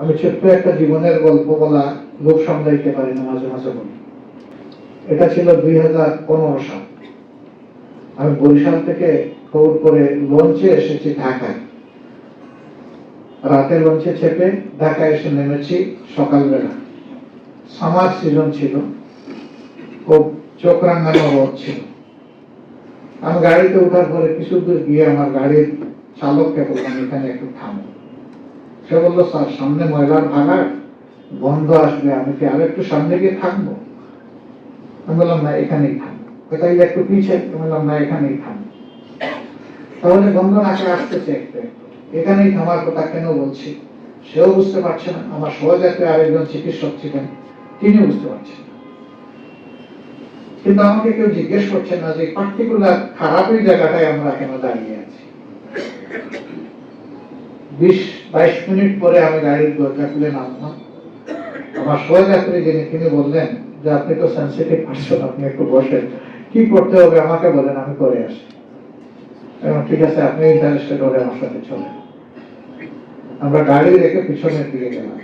আমি ছোট্ট একটা জীবনের গল্প বলা লোক সামলাইতে পারি না, মাঝে মাঝে বলি। এটা ছিল দুই হাজার পনেরো সাল। আমি বরিশাল থেকে খবর করে লঞ্চে এসেছি ঢাকায়। রাতের লঞ্চে চেপে ঢাকায় এসে নেমেছি সকালবেলা। সামার সিজন ছিল, খুব চোখ রাঙানো রোদ ছিল। আমি গাড়িতে ওঠার পরে কিছু দূর গিয়ে আমার গাড়ির চালককে বললাম, এখানে একটু থামো। সে বলল, স্যার, সামনে ময়লার ভাগার বন্ধ আসবে, আমি কি আর একটু সামনে গিয়ে থাকব? আমি বললাম, না, এখানেই থামবো কোথায় একটু পিছে আমি বললাম, না, এখানেই থামবো তাহলে বন্ধ নাকে আসতেছে একটু। এখানেই থামার কথা কেন বলছি? সেও বুঝতে পারছে না। আমার সহযাত্রী আরেকজন চিকিৎসক ছিলেন, তিনি বুঝতে পারছেন কিন্তু আমাকে কেউ জিজ্ঞেস করছে না যে পার্টিকুলার খারাপ জায়গাটায় আমরা কেন দাঁড়িয়ে আছি? বিশ, বাইশ মিনিট পরে আমি গাড়ির দরজা খুলে নামলাম। আমার সহযাত্রী যিনি, তিনি বললেন যে, আপনি তো সেন্সিটিভ পারসন আপনি একটু বসেন। কি করতে হবে? আমাকে বলেন, আমি করে আসি। ঠিক আছে, আপনি ইন্টারেস্টেড হলে আমার সাথে চলেন। আমরা গাড়ি রেখে পিছনের দিকে গেলাম।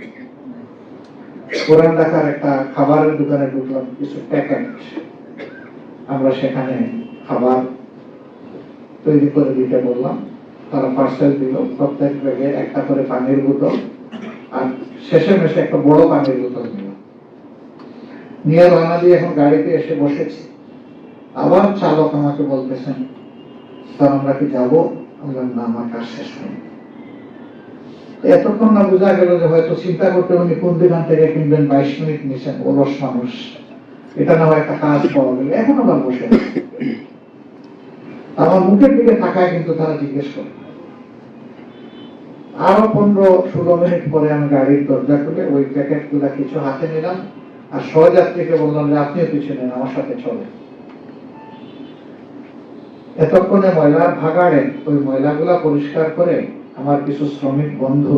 পুরান ঢাকার একটা খাবারের দোকানে ঢুকলাম, কিছু প্যাকেট আমরা সেখানে খাবার তৈরি করে দিতে বললাম। তারা পার্সেল দিল প্রত্যেক ব্যাগে একটা করে পানির বোতল আর শেষে মেশে একটা বড় পানির বোতল নিল। নিয়ে রানা দিয়ে এখন গাড়িতে এসে বসেছি। আবার চালক আমাকে বলতেছেন স্যার আমরা কি যাব? আমি বললাম, না আমার কাজ শেষ হয়নি। এতক্ষণ না বোঝা গেল যে হয়তো চিন্তা করতে উনি কোন দোকান থেকে কিনবেন বাইশ মিনিট নিছেন অলস মানুষ এটা না হয় একটা কাজ পাওয়া গেল এখন আবার বসে। আমার মুখের দিকে তাকায় কিন্তু তারা জিজ্ঞেস করে। আরও পনেরো, ষোলো মিনিট পরে আমি গাড়ির দরজা খুলে ওই প্যাকেটগুলা কিছু হাতে নিলাম আর সহযাত্রীকে বললাম যে, আপনিও কিছু নেন, আমার সাথে চলে এতক্ষণে ময়লার ভাগাড়ে ওই ময়লাগুলা পরিষ্কার করে আমার কিছু শ্রমিক বন্ধু,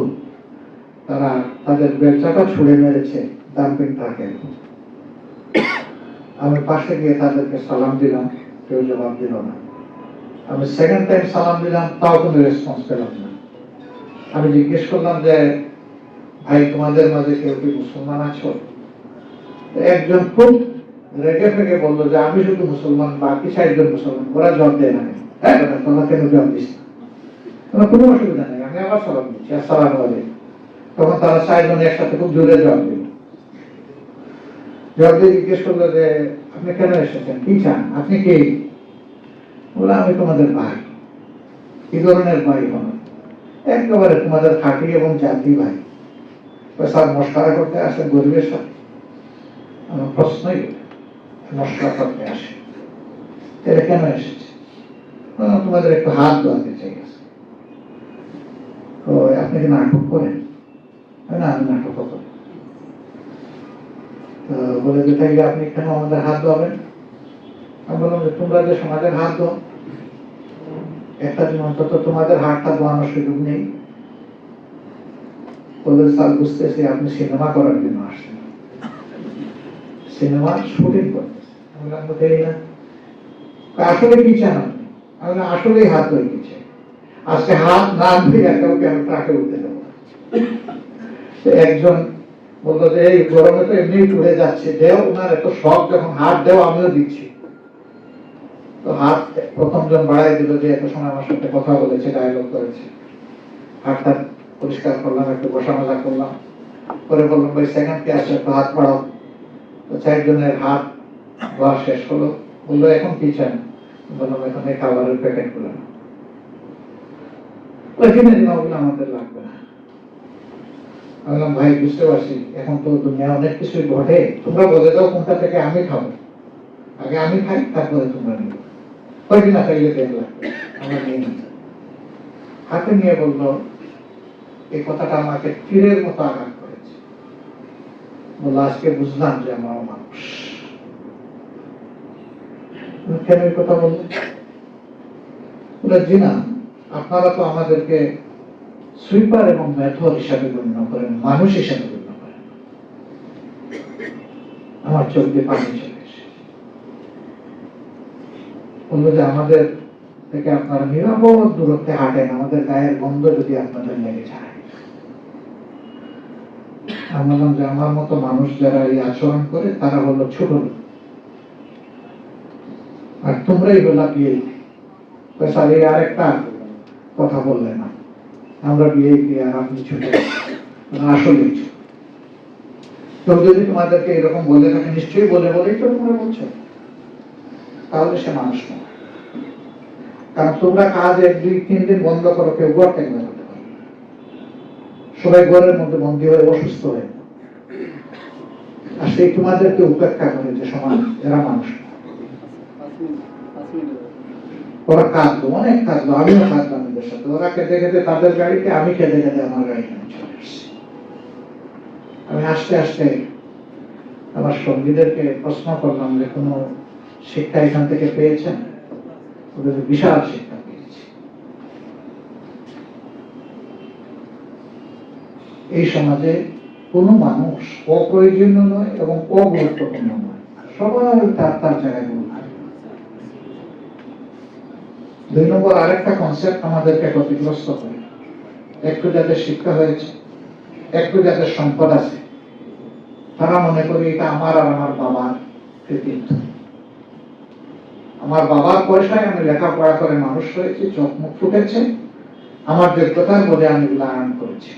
তারা তাদের বেলচাটা ছুড়ে মেরেছে ডাম্পিং ট্রাকে আমি পাশে গিয়ে তাদেরকে সালাম দিলাম, কেউ জবাব দিল না। আমি সেকেন্ড টাইম সালাম দিলাম, তাও কোনো রেসপন্স পেলাম না। আমি জিজ্ঞেস করলাম যে, ভাই, তোমাদের মাঝে কেউ কি মুসলমান আছো? একজন খুব রেগে ফেগে বলল যে, আমি শুধু মুসলমান, বাকি চারজন মুসলমান, ওরা জব দেয় না হ্যাঁ তোমরা কেন জব দিস কোনো অসুবিধা নেই, আমি আবার সালাম দিচ্ছি, আসসালাম তখন তারা চারজন একসাথে খুব জোরে জব দিল। জব দিয়ে জিজ্ঞেস করল যে, আপনি কেন এসেছেন? কি চান? আপনি কে? বলে আমি তোমাদের ভাই কি ধরনের ভাই হন একেবারে তোমাদের খাঁটি এবং জাতি ভাই স্যার মস্কারা করতে আসে গরিবের সাথে? আমার প্রশ্নই ওঠে, করতে আসে। এটা কেন এসেছে? তোমাদের একটু হাত ধোয়াতে চাই। তো আপনি কি নাটক করেন? না আমি নাটক করি তো বলে যে তাইলে আপনি কেন আমাদের হাত ধোয়াবেন? আমি বললাম যে তোমরা যে সমাজের হাত ধো একটা দিন অন্তত তোমাদের হাতটা ধোয়ানোর সুযোগ নেই। ওদের স্যার, বুঝতেছি আপনি সিনেমা করার জন্য আসছেন। সিনেমার শুটিং করতেছে আমি বললাম না। আসলে কি চান আমি আসলেই হাত হয়ে গেছে। আজকে হাত না ধুয়ে কাউকে আমি ট্রাকে উঠতে দেবো। একজন বলল যে, এই গরমে তো এমনি উড়ে যাচ্ছে। দেও ওনার এত শখ, যখন হাত দেও আমিও দিচ্ছি। তো হাত প্রথম জন বাড়াই দিল যে এত সময় আমার সাথে কথা বলেছে ডায়লগ করেছে। হাতটা পরিষ্কার করলাম, একটু বসা মজা করলাম। পরে বললাম, ভাই সেকেন্ড কে একটু হাত বাড়াও। তো চারজনের হাত ধোয়া শেষ হলো। বলল, এখন কি চান? বললাম, এখন এই খাবারের প্যাকেটগুলো ওগুলো আমাদের লাগবে না। বললাম, ভাই, বুঝতে পারছি। এখন তো দুনিয়া অনেক কিছু ঘটে। তোমরা বলে দাও কোনটা থেকে আমি খাব। আগে আমি খাই, তারপরে তোমরা নিবে। কয়দিন খাইলে লাগবে হাতে নিয়ে বলল, এই কথাটা আমাকে তীরের মতো আঘাত করেছে। বলল, আজকে বুঝলাম যে আমরা মানুষ। কেন কথা বলে, জি না, আপনারা তো আমাদেরকে সুইপার এবং মেথর হিসাবে গণ্য করেন, মানুষ হিসাবে গণ্য করেন। আমার চোখ দিয়ে পানি চলে এসে বলল আমাদের থেকে আপনারা নিরাপদ দূরত্বে হাঁটেন, আমাদের গায়ের গন্ধ যদি আপনাদের লেগে যায়। যে আমার মতো মানুষ যারা এই আচরণ করে, তারা হলো ছোট আর তোমরাই বিয়ে স্যার, এই আরেকটা কথা বললে না। আমরা বিয়ে কি আর আপনি ছোট আসলে কেউ যদি তোমাদেরকে এরকম বলে থাকে, নিশ্চয়ই বলে বলেই তো তোমরা বলছো তাহলে সে মানুষ না কারণ তোমরা কাজ এক, দুই, তিন দিন বন্ধ করো, কেউ ঘর থেকে সবাই ঘরের মধ্যে বন্দী হয়ে অসুস্থ হয়ে। আর সেই তোমাদেরকে উপেক্ষা করে যে সমাজ, এরা মানুষ। ওরা কাঁদলো, অনেক কাঁদলো, আমিও কাঁদলাম এদের সাথে ওরা খেতে খেতে তাদের গাড়িতে, আমি খেতে খেতে আমার গাড়িতে আমি চলে আমি আস্তে আস্তে আমার সঙ্গীদেরকে প্রশ্ন করলাম যে কোনো শিক্ষা এখান থেকে পেয়েছেন। ওদের বিশাল শিক্ষা পেয়েছি। এই সমাজে কোনো মানুষ অপ্রয়োজনীয় নয় এবং অগুরুত্বপূর্ণ নয়। সবাই তার তার জায়গায় দুই নম্বর আরেকটা কনসেপ্ট আমাদেরকে ক্ষতিগ্রস্ত করে। একটু যাদের শিক্ষা হয়েছে, একটু যাদের সম্পদ আছে, তারা মনে করে এটা আমার আর আমার বাবার কৃতিত্ব। আমার বাবার পয়সায় আমি লেখাপড়া করে মানুষ হয়েছি, চোখ মুখ ফুটেছে। আমার যোগ্যতার বোধে আমি এগুলো করেছি।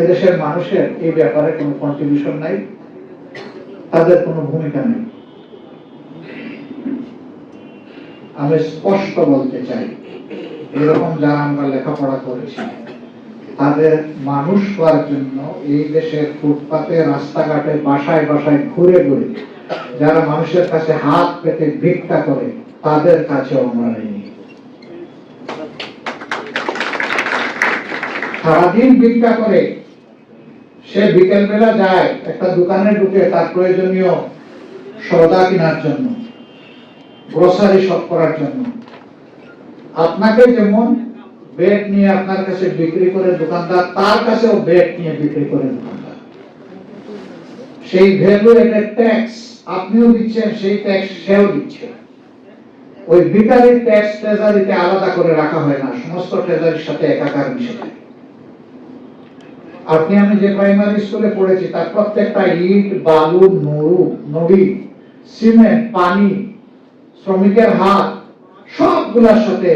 এদেশের মানুষের এই ব্যাপারে কোনো কন্ট্রিবিউশন নাই। তাদের কোনো ভূমিকা নেই। আমি স্পষ্ট বলতে চাই, এরকম যারা আমরা লেখাপড়া করেছি, তাদের মানুষ হওয়ার জন্য এই দেশের ফুটপাতে, রাস্তাঘাটে বাসায় বাসায় ঘুরে ঘুরে যারা মানুষের কাছে হাত পেতে ভিক্ষা করে, তাদের কাছে আমরা নেই। সারাদিন ভিক্ষা করে, সে বিকেল বেলা যায়, একটা দোকানে ঢুকে তার প্রয়োজনীয় সৌদা কেনার জন্য গ্রোসারি শপ করার জন্য। আপনাকে যেমন ব্যাগ নিয়ে আপনার কাছে বিক্রি করে দোকানদার, তার কাছেও ব্যাগ নিয়ে বিক্রি করে দোকানদার। সেই ভ্যালু একটা ট্যাক্স আপনিও দিচ্ছেন, সেই ট্যাক্স সেও দিচ্ছে ওই ভিকারির ট্যাক্স ট্রেজারিতে আলাদা করে রাখা হয় না, সমস্ত ট্রেজারির সাথে একাকার মিশে যায় আপনি, আমি যে প্রাইমারি স্কুলে পড়েছি, তার প্রত্যেকটা ইট, বালু নড়ু নড়ি সিমেন্ট, পানি, শ্রমিকের হাত, সবগুলোর সাথে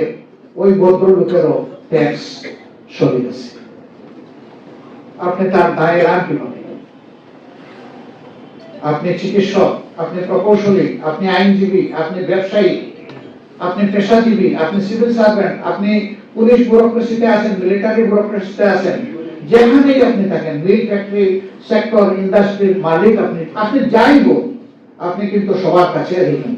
ওই ভদ্রলোকেরও ট্যাক্স সরে গেছে আপনি তার দায়ে কীভাবে আপনি চিকিৎসক, আপনি প্রকৌশলী, আপনি আইনজীবী, আপনি ব্যবসায়ী, আপনি পেশাজীবী, আপনি সিভিল সার্ভেন্ট আপনি পুলিশ ব্যুরোক্রেসিতে আছেন মিলিটারি ব্যুরোক্রেসিতে আছেন, যেখানেই আপনি থাকেন, মিল ফ্যাক্টরি সেক্টর ইন্ডাস্ট্রির মালিক আপনি আপনি যাইব, আপনি কিন্তু সবার কাছে ঋণী